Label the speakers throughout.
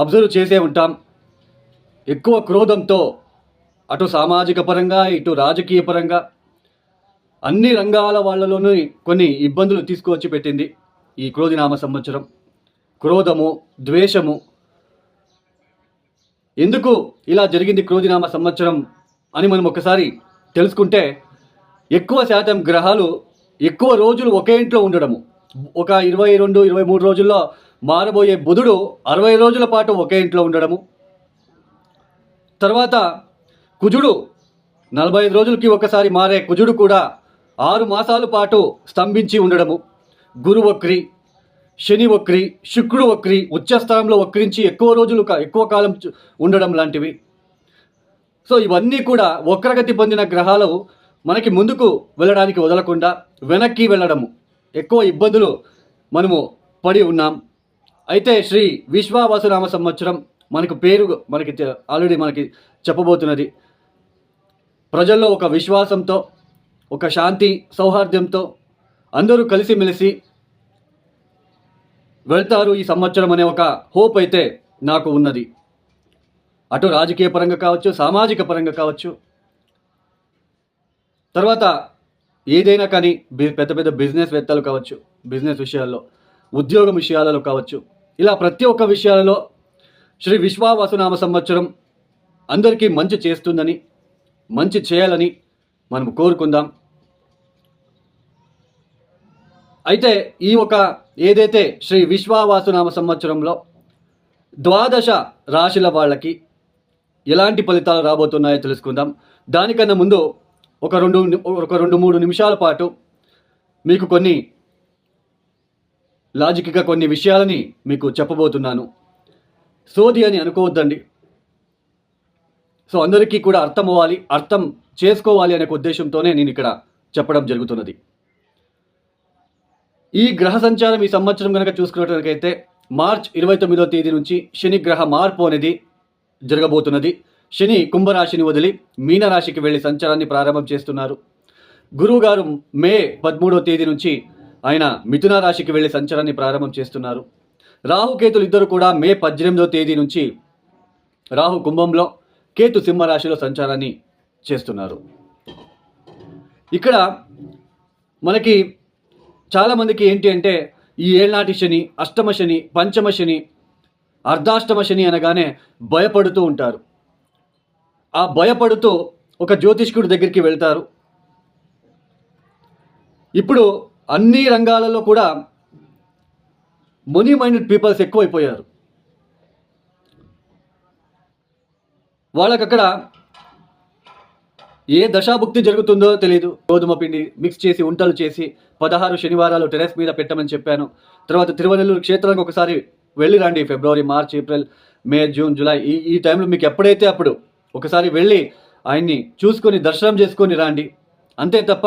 Speaker 1: Observe చేసే ఉంటాం. ఎక్కువ క్రోధంతో అటు సామాజిక పరంగా ఇటు రాజకీయ పరంగా అన్ని రంగాల వాళ్ళలోనూ కొన్ని ఇబ్బందులు తీసుకువచ్చి పెట్టింది ఈ క్రోధినామ సంవత్సరం. క్రోధము ద్వేషము. ఎందుకు ఇలా జరిగింది క్రోధినామ సంవత్సరం అని మనం ఒకసారి తెలుసుకుంటే ఎక్కువ శాతం గ్రహాలు ఎక్కువ రోజులు ఒకే ఇంట్లో ఉండడము. ఒక ఇరవై రెండు ఇరవై మూడు రోజుల్లో మారబోయే బుధుడు అరవై రోజుల పాటు ఒకే ఇంట్లో ఉండడము. తర్వాత కుజుడు నలభై ఐదు రోజులకి ఒకసారి మారే కుజుడు కూడా ఆరు మాసాల పాటు స్తంభించి ఉండడము. గురు వక్రి శని వక్రి శుక్రుడు వక్రి ఉచ్చస్థానంలో వక్రించి ఎక్కువ రోజులు ఎక్కువ కాలం ఉండడం లాంటివి. సో ఇవన్నీ కూడా వక్రగతి పొందిన గ్రహాలు మనకి ముందుకు వెళ్ళడానికి వదలకుండా వెనక్కి వెళ్ళడము. ఎక్కువ ఇబ్బందులు మనము పడి ఉన్నాం. అయితే శ్రీ విశ్వావాసునామ సంవత్సరం మనకు పేరు మనకి ఆల్రెడీ మనకి చెప్పబోతున్నది. ప్రజల్లో ఒక విశ్వాసంతో ఒక శాంతి సౌహార్ద్యంతో అందరూ కలిసిమెలిసి వెళ్తారు ఈ సంవత్సరం అనే ఒక హోప్ అయితే నాకు ఉన్నది. అటు రాజకీయ పరంగా కావచ్చు సామాజిక పరంగా కావచ్చు. తర్వాత ఏదైనా కానీ పెద్ద పెద్ద బిజినెస్ వేత్తలు కావచ్చు బిజినెస్ విషయాల్లో ఉద్యోగం విషయాలలో కావచ్చు ఇలా ప్రతి ఒక్క విషయాలలో శ్రీ విశ్వావసునామ సంవత్సరం అందరికీ మంచి చేస్తుందని మంచి చేయాలని మనం కోరుకుందాం. అయితే ఈ ఒక ఏదైతే శ్రీ విశ్వావాసునామ సంవత్సరంలో ద్వాదశ రాశుల వాళ్ళకి ఎలాంటి ఫలితాలు రాబోతున్నాయో తెలుసుకుందాం. దానికన్నా ముందు ఒక రెండు ఒక రెండు మూడు నిమిషాల పాటు మీకు కొన్ని లాజిక్గా కొన్ని విషయాలని మీకు చెప్పబోతున్నాను. సోది అని అనుకోవద్దండి. సో అందరికీ కూడా అర్థం అవ్వాలి అర్థం చేసుకోవాలి అనే ఉద్దేశంతోనే నేను ఇక్కడ చెప్పడం జరుగుతున్నది. ఈ గ్రహ సంచారం ఈ సంవత్సరం కనుక చూసుకున్నట్లయితే మార్చ్ ఇరవై తొమ్మిదో తేదీ నుంచి శని గ్రహ మార్పు అనేది జరగబోతున్నది. శని కుంభరాశిని వదిలి మీనరాశికి వెళ్ళి సంచారాన్ని ప్రారంభం చేస్తున్నారు. గురువు గారు మే పదమూడో తేదీ నుంచి ఆయన మిథున రాశికి వెళ్ళి సంచారాన్ని ప్రారంభం చేస్తున్నారు. రాహుకేతులు ఇద్దరు కూడా మే పద్దెనిమిదో తేదీ నుంచి రాహు కుంభంలో కేతు సింహరాశిలో సంచారాన్ని చేస్తున్నారు. ఇక్కడ మనకి చాలామందికి ఏంటి అంటే ఈ ఏళ్నాటి శని అష్టమ శని పంచమ శని అర్ధాష్టమ శని అనగానే భయపడుతూ ఉంటారు. ఆ భయపడుతూ ఒక జ్యోతిష్కుడి దగ్గరికి వెళ్తారు. ఇప్పుడు అన్ని రంగాలలో కూడా మనీ మైండెడ్ పీపుల్స్ ఎక్కువైపోయారు. వాళ్ళకక్కడ ఏ దశాభుక్తి జరుగుతుందో తెలియదు గోధుమ పిండి మిక్స్ చేసి ఉంటలు చేసి పదహారు శనివారాలు టెరెస్ మీద పెట్టమని చెప్పాను. తర్వాత తిరువనెల్లూరు క్షేత్రానికి ఒకసారి వెళ్ళి రండి. February March April May June July ఈ ఈ టైంలో మీకు ఎప్పుడైతే అప్పుడు ఒకసారి వెళ్ళి ఆయన్ని చూసుకొని దర్శనం చేసుకొని రండి. అంతే తప్ప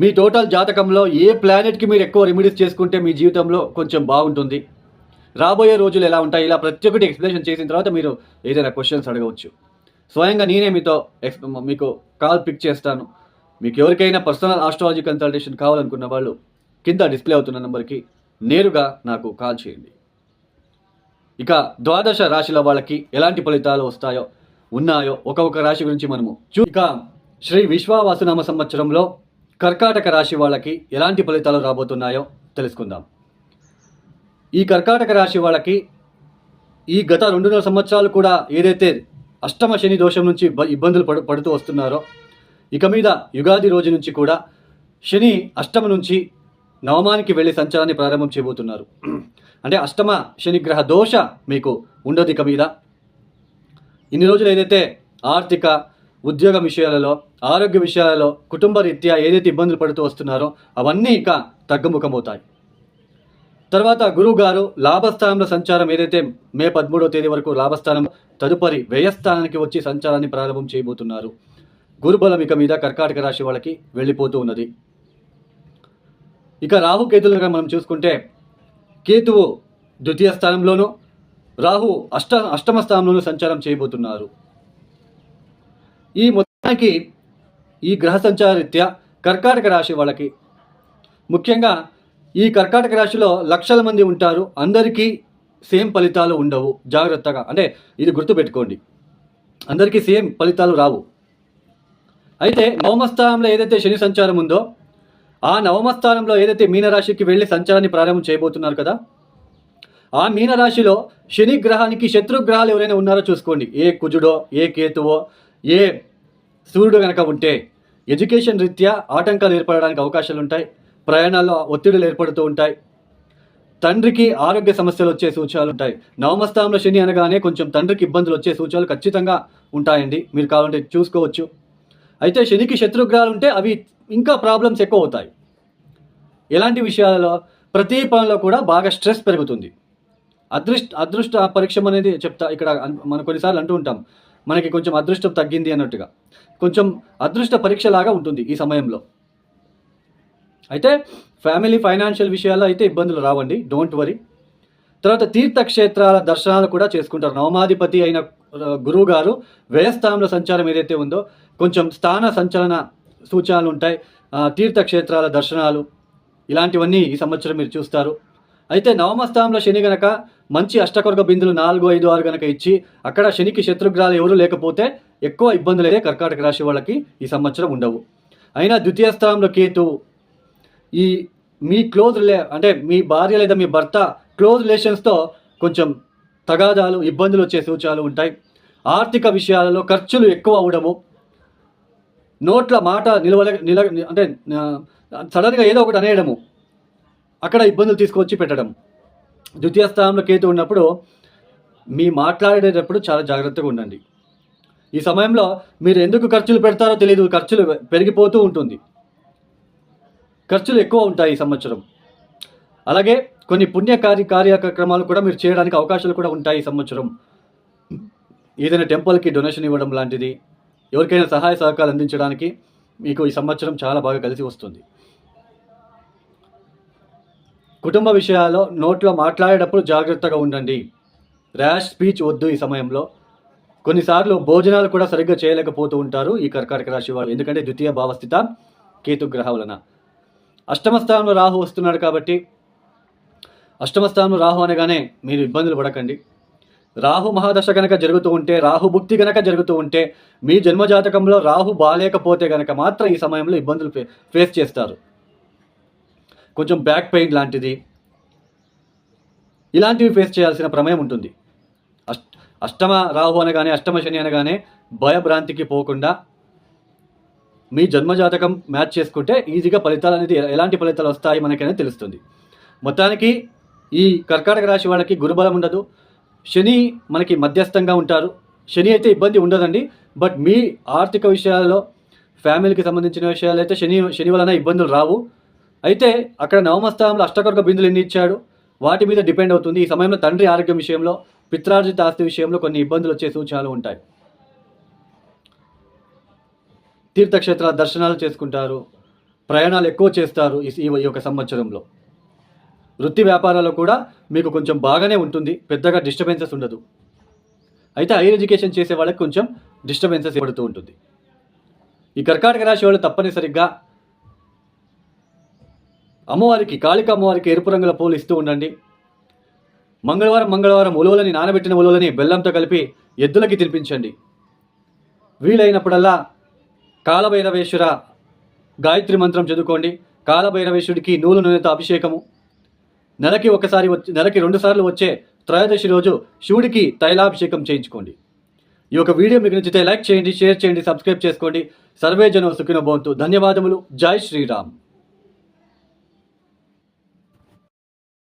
Speaker 1: మీ టోటల్ జాతకంలో ఏ ప్లానెట్కి మీరు ఎక్కువ రెమెడీస్ చేసుకుంటే మీ జీవితంలో కొంచెం బాగుంటుంది? రాబోయే రోజులు ఎలా ఉంటాయి? ఇలా ప్రతి ఒక్కటి ఎక్స్ప్లెనేషన్ చేసిన తర్వాత మీరు ఏదైనా క్వశ్చన్స్ అడగవచ్చు. స్వయంగా నేనే మీతో ఎక్స్ మీకు కాల్ పిక్ చేస్తాను. మీకు ఎవరికైనా పర్సనల్ ఆస్ట్రాలజీ కన్సల్టేషన్ కావాలనుకున్న వాళ్ళు కింద డిస్ప్లే అవుతున్న నెంబర్కి నేరుగా నాకు కాల్ చేయండి. ఇక ద్వాదశ రాశిల వాళ్ళకి ఎలాంటి ఫలితాలు వస్తాయో ఉన్నాయో ఒక్కొక్క రాశి గురించి మనము చూ ఇక శ్రీ విశ్వావాసునామ సంవత్సరంలో కర్కాటక రాశి వాళ్ళకి ఎలాంటి ఫలితాలు రాబోతున్నాయో తెలుసుకుందాం. ఈ కర్కాటక రాశి వాళ్ళకి ఈ గత రెండున్నర సంవత్సరాలు కూడా ఏదైతే అష్టమ శని దోషం నుంచి ఇబ్బందులు పడు పడుతూ వస్తున్నారో ఇక మీద యుగాది రోజు నుంచి కూడా శని అష్టమ నుంచి నవమానికి వెళ్ళి సంచారాన్ని ప్రారంభం చేయబోతున్నారు. అంటే అష్టమ శనిగ్రహ దోష మీకు ఉండదు ఇక మీద. ఇన్ని రోజులు ఏదైతే ఆర్థిక ఉద్యోగ విషయాలలో ఆరోగ్య విషయాలలో కుటుంబ రీత్యా ఏదైతే ఇబ్బందులు పడుతూ వస్తున్నారో అవన్నీ ఇక తగ్గుముఖమవుతాయి. తర్వాత గురువు గారు లాభస్థానంలో సంచారం ఏదైతే మే పదమూడవ తేదీ వరకు లాభస్థానం తదుపరి వ్యయస్థానానికి వచ్చి సంచారాన్ని ప్రారంభం చేయబోతున్నారు. గురుబలం ఇక మీద కర్కాటక రాశి వాళ్ళకి వెళ్ళిపోతూ ఉన్నది. ఇక రాహు కేతులుగా మనం చూసుకుంటే కేతువు ద్వితీయ స్థానంలోనూ రాహు అష్ట అష్టమ స్థానంలోనూ సంచారం చేయబోతున్నారు. ఈ మొత్తానికి ఈ గ్రహ సంచారరీత్యా కర్కాటక రాశి వాళ్ళకి. ముఖ్యంగా ఈ కర్కాటక రాశిలో లక్షల మంది ఉంటారు. అందరికీ సేమ్ ఫలితాలు ఉండవు. జాగ్రత్తగా. అంటే ఇది గుర్తుపెట్టుకోండి. అందరికీ సేమ్ ఫలితాలు రావు. అయితే నవమస్థానంలో ఏదైతే శని సంచారం ఉందో ఆ నవమస్థానంలో ఏదైతే మీనరాశికి వెళ్ళి సంచారాన్ని ప్రారంభం చేయబోతున్నారు కదా ఆ మీనరాశిలో శని గ్రహానికి శత్రుగ్రహాలు ఎవరైనా ఉన్నారో చూసుకోండి. ఏ కుజుడో ఏ కేతువో ఏ సూర్యుడు కనుక ఉంటే ఎడ్యుకేషన్ రీత్యా ఆటంకాలు ఏర్పడడానికి అవకాశాలు ఉంటాయి ప్రయాణాల్లో ఒత్తిడులు ఏర్పడుతూ ఉంటాయి తండ్రికి ఆరోగ్య సమస్యలు వచ్చే సూచనలు ఉంటాయి నవమస్థానంలో శని అనగానే కొంచెం తండ్రికి ఇబ్బందులు వచ్చే సూచనలు ఖచ్చితంగా ఉంటాయండి. మీరు కావాలంటే చూసుకోవచ్చు. అయితే శనికి శత్రుగ్రహాలు ఉంటే అవి ఇంకా ప్రాబ్లమ్స్ ఎక్కువ అవుతాయి ఎలాంటి విషయాలలో? ప్రతి పనిలో కూడా బాగా స్ట్రెస్ పెరుగుతుంది. అదృష్ట అదృష్ట పరీక్షం అనేది చెప్తా ఇక్కడ మనం కొన్నిసార్లు అంటూ ఉంటాం. మనకి కొంచెం అదృష్టం తగ్గింది అన్నట్టుగా. కొంచెం అదృష్ట పరీక్షలాగా ఉంటుంది ఈ సమయంలో. అయితే ఫ్యామిలీ ఫైనాన్షియల్ విషయాల్లో అయితే ఇబ్బందులు రావండి. డోంట్ వరీ తర్వాత తీర్థక్షేత్రాల దర్శనాలు కూడా చేసుకుంటారు. నవమాధిపతి అయిన గురువు గారు వ్యయస్థానంలో సంచారం ఏదైతే ఉందో కొంచెం స్థాన సంచలన సూచనలు ఉంటాయి. తీర్థక్షేత్రాల దర్శనాలు ఇలాంటివన్నీ ఈ సంవత్సరం మీరు చూస్తారు. అయితే నవమ స్థానంలో శని గనక మంచి అష్టకొరగ బిందులు నాలుగు ఐదు ఆరు కనుక ఇచ్చి అక్కడ శనికి శత్రుగ్రహాలు ఎవరు లేకపోతే ఎక్కువ ఇబ్బందులు అయితే కర్కాటక రాశి వాళ్ళకి ఈ సంవత్సరం ఉండవు. అయినా ద్వితీయ స్థానంలో కేతు ఈ మీ క్లోజ్ రిలే అంటే మీ భార్య లేదా మీ భర్త క్లోజ్ రిలేషన్స్తో కొంచెం తగాదాలు ఇబ్బందులు వచ్చే సూచనలు ఉంటాయి. ఆర్థిక విషయాలలో ఖర్చులు ఎక్కువ అవడము. నోట్ల మాట నిలవలే నిల అంటే సడన్గా ఏదో ఒకటి అనేయడము. అక్కడ ఇబ్బందులు తీసుకొచ్చి పెట్టడం. ద్వితీయ స్థానంలో కేతు ఉన్నప్పుడు మీ మాట్లాడేటప్పుడు చాలా జాగ్రత్తగా ఉండండి. ఈ సమయంలో మీరు ఎందుకు ఖర్చులు పెడతారో తెలియదు ఖర్చులు పెరిగిపోతూ ఉంటుంది. ఖర్చులు ఎక్కువ ఉంటాయి ఈ సంవత్సరం. అలాగే కొన్ని పుణ్య కార్య కార్యక్రమాలు కూడా మీరు చేయడానికి అవకాశాలు కూడా ఉంటాయి ఈ సంవత్సరం. ఏదైనా టెంపుల్కి డొనేషన్ ఇవ్వడం లాంటిది ఎవరికైనా సహాయ సహకారాలు అందించడానికి మీకు ఈ సంవత్సరం చాలా బాగా కలిసి వస్తుంది. కుటుంబ విషయాల్లో నోట్లో మాట్లాడేటప్పుడు జాగ్రత్తగా ఉండండి. ర్యాష్ స్పీచ్ వద్దు ఈ సమయంలో. కొన్నిసార్లు భోజనాలు కూడా సరిగ్గా చేయలేకపోతూ ఉంటారు ఈ కర్కాటక రాశి వారు ఎందుకంటే ద్వితీయ భావస్థిత కేతు గ్రహ వలన. అష్టమ స్థానంలో రాహు వస్తున్నాడు కాబట్టి అష్టమ స్థానంలో రాహు అనగానే మీరు ఇబ్బందులు పడకండి. రాహు మహాదశ కనుక జరుగుతూ ఉంటే రాహు భుక్తి గనక జరుగుతూ ఉంటే మీ జన్మజాతకంలో రాహు బాలేకపోతే కనుక మాత్రం ఈ సమయంలో ఇబ్బందులు ఫే- ఫేస్ చేస్తారు. కొంచెం బ్యాక్ పెయిన్ లాంటిది. ఇలాంటివి ఫేస్ చేయాల్సిన ప్రమేయం ఉంటుంది. అష్ట అష్టమ రాహు అనగానే అష్టమ శని అనగానే భయభ్రాంతికి పోకుండా మీ జన్మజాతకం మ్యాచ్ చేసుకుంటే ఈజీగా ఫలితాలు అనేది ఎలాంటి ఫలితాలు వస్తాయి మనకైనా తెలుస్తుంది. మొత్తానికి ఈ కర్కాటక రాశి వాళ్ళకి గురుబలం ఉండదు. శని మనకి మధ్యస్థంగా ఉంటారు. శని అయితే ఇబ్బంది ఉండదండి. బట్ మీ ఆర్థిక విషయాల్లో ఫ్యామిలీకి సంబంధించిన విషయాలు అయితే శని శని వలన ఇబ్బందులు రావు. అయితే అక్కడ నవమస్థానంలో అష్టకర్గ బిందులు ఎన్ని ఇచ్చాడు? వాటి మీద డిపెండ్ అవుతుంది. ఈ సమయంలో తండ్రి ఆరోగ్యం విషయంలో పిత్రార్జిత ఆస్తి విషయంలో కొన్ని ఇబ్బందులు వచ్చే సూచనలు ఉంటాయి. తీర్థక్షేత్రాల దర్శనాలు చేసుకుంటారు. ప్రయాణాలు ఎక్కువ చేస్తారు ఈ ఈ యొక్క సంవత్సరంలో. వృత్తి వ్యాపారాల్లో కూడా మీకు కొంచెం బాగానే ఉంటుంది. పెద్దగా డిస్టర్బెన్సెస్ ఉండదు. అయితే హైయర్ ఎడ్యుకేషన్ చేసే వాళ్ళకి కొంచెం డిస్టర్బెన్సెస్ పడుతూ ఉంటుంది. ఈ కర్కాటక రాశి వాళ్ళు తప్పనిసరిగా అమ్మవారికి కాళిక అమ్మవారికి ఎరుపు రంగుల పూలు ఇస్తూ ఉండండి. మంగళవారం మంగళవారం ఉలువలని నానబెట్టిన ఉలువలని బెల్లంతో కలిపి ఎద్దులకి తినిపించండి. వీలైనప్పుడల్లా కాలభైరవేశ్వర గాయత్రి మంత్రం చదువుకోండి. కాలభైరవేశ్వరుడికి నూలు నూనెతో అభిషేకము. నెలకి ఒకసారి వచ్చి నెలకి రెండుసార్లు వచ్చే త్రయోదశి రోజు శివుడికి తైలాభిషేకం చేయించుకోండి. ఈ యొక్క వీడియో మీకు నచ్చితే లైక్ చేయండి షేర్ చేయండి సబ్స్క్రైబ్ చేసుకోండి. సర్వే జనం సుఖిన భవంతు. ధన్యవాదములు. జై శ్రీరామ్.